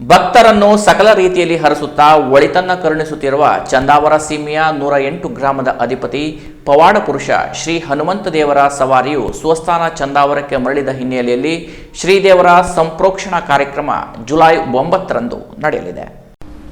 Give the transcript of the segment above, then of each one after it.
ಭಕ್ತರನ್ನು ಸಕಲ ರೀತಿಯಲ್ಲಿ ಹರಸುತ್ತಾ ಒಳಿತನ್ನ ಕರುಣಿಸುತ್ತಿರುವ ಚಂದಾವರ ಸೀಮೆಯ ನೂರ ಎಂಟು ಗ್ರಾಮದ ಅಧಿಪತಿ ಪವಾಡ ಪುರುಷ ಶ್ರೀ ಹನುಮಂತ ದೇವರ ಸವಾರಿಯು ಸ್ವಸ್ಥಾನ ಚಂದಾವರಕ್ಕೆ ಮರಳಿದ ಹಿನ್ನೆಲೆಯಲ್ಲಿ ಶ್ರೀದೇವರ ಸಂಪ್ರೋಕ್ಷಣಾ ಕಾರ್ಯಕ್ರಮ ಜುಲೈ ಒಂಬತ್ತರಂದು ನಡೆಯಲಿದೆ.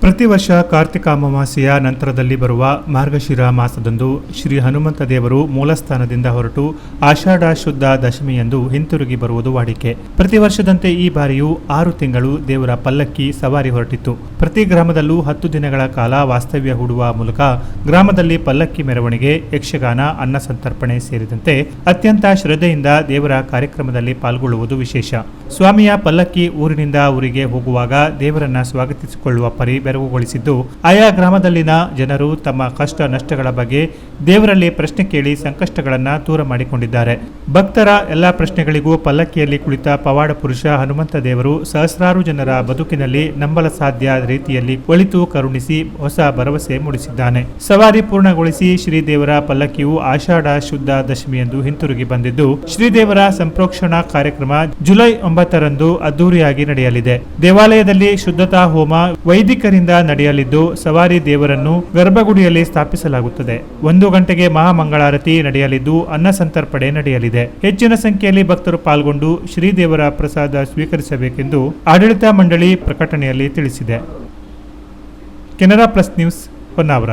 ಪ್ರತಿ ವರ್ಷ ಕಾರ್ತಿಕ ಅಮಾವಾಸ್ಯೆಯ ನಂತರದಲ್ಲಿ ಬರುವ ಮಾರ್ಗಶಿರ ಮಾಸದಂದು ಶ್ರೀ ಹನುಮಂತ ದೇವರು ಮೂಲಸ್ಥಾನದಿಂದ ಹೊರಟು ಆಷಾಢ ಶುದ್ಧ ದಶಮಿಯಂದು ಹಿಂತಿರುಗಿ ಬರುವುದು ವಾಡಿಕೆ. ಪ್ರತಿ ವರ್ಷದಂತೆ ಈ ಬಾರಿಯೂ ಆರು ತಿಂಗಳು ದೇವರ ಪಲ್ಲಕ್ಕಿ ಸವಾರಿ ಹೊರಟಿತ್ತು. ಪ್ರತಿ ಗ್ರಾಮದಲ್ಲೂ ಹತ್ತು ದಿನಗಳ ಕಾಲ ವಾಸ್ತವ್ಯ ಹೂಡುವ ಮೂಲಕ ಗ್ರಾಮದಲ್ಲಿ ಪಲ್ಲಕ್ಕಿ ಮೆರವಣಿಗೆ, ಯಕ್ಷಗಾನ, ಅನ್ನ ಸಂತರ್ಪಣೆ ಸೇರಿದಂತೆ ಅತ್ಯಂತ ಶ್ರದ್ಧೆಯಿಂದ ದೇವರ ಕಾರ್ಯಕ್ರಮದಲ್ಲಿ ಪಾಲ್ಗೊಳ್ಳುವುದು ವಿಶೇಷ. ಸ್ವಾಮಿಯ ಪಲ್ಲಕ್ಕಿ ಊರಿನಿಂದ ಊರಿಗೆ ಹೋಗುವಾಗ ದೇವರನ್ನ ಸ್ವಾಗತಿಸಿಕೊಳ್ಳುವ ಪರಿ ಬೆರಗುಗೊಳಿಸಿದ್ದು ಆಯಾ ಗ್ರಾಮದಲ್ಲಿನ ಜನರು ತಮ್ಮ ಕಷ್ಟ ನಷ್ಟಗಳ ಬಗ್ಗೆ ದೇವರಲ್ಲಿ ಪ್ರಶ್ನೆ ಕೇಳಿ ಸಂಕಷ್ಟಗಳನ್ನು ದೂರ ಮಾಡಿಕೊಂಡಿದ್ದಾರೆ. ಭಕ್ತರ ಎಲ್ಲಾ ಪ್ರಶ್ನೆಗಳಿಗೂ ಪಲ್ಲಕ್ಕಿಯಲ್ಲಿ ಕುಳಿತ ಪವಾಡ ಪುರುಷ ಹನುಮಂತ ದೇವರು ಸಹಸ್ರಾರು ಜನರ ಬದುಕಿನಲ್ಲಿ ನಂಬಲ ಸಾಧ್ಯ ರೀತಿಯಲ್ಲಿ ಒಳಿತು ಕರುಣಿಸಿ ಹೊಸ ಭರವಸೆ ಮೂಡಿಸಿದ್ದಾನೆ. ಸವಾರಿ ಪೂರ್ಣಗೊಳಿಸಿ ಶ್ರೀದೇವರ ಪಲ್ಲಕ್ಕಿಯು ಆಷಾಢ ಶುದ್ಧ ದಶಮಿಯಂದು ಹಿಂತಿರುಗಿ ಬಂದಿದ್ದು, ಶ್ರೀದೇವರ ಸಂಪ್ರೋಕ್ಷಣಾ ಕಾರ್ಯಕ್ರಮ ಜುಲೈ ಒಂಬತ್ತರಂದು ಅದ್ದೂರಿಯಾಗಿ ನಡೆಯಲಿದೆ. ದೇವಾಲಯದಲ್ಲಿ ಶುದ್ಧತಾ ಹೋಮ ವೈದಿಕರಿಂದ ನಡೆಯಲಿದ್ದು ಸವಾರಿ ದೇವರನ್ನು ಗರ್ಭಗುಡಿಯಲ್ಲಿ ಸ್ಥಾಪಿಸಲಾಗುತ್ತದೆ. ಒಂದು ಗಂಟೆಗೆ ಮಹಾಮಂಗಳಾರತಿ ನಡೆಯಲಿದ್ದು ಅನ್ನ ಸಂತರ್ಪಣೆ ನಡೆಯಲಿದೆ. ಹೆಚ್ಚಿನ ಸಂಖ್ಯೆಯಲ್ಲಿ ಭಕ್ತರು ಪಾಲ್ಗೊಂಡು ಶ್ರೀದೇವರ ಪ್ರಸಾದ ಸ್ವೀಕರಿಸಬೇಕೆಂದು ಆಡಳಿತ ಮಂಡಳಿ ಪ್ರಕಟಣೆಯಲ್ಲಿ ತಿಳಿಸಿದೆ. Canara plus news Honnavar.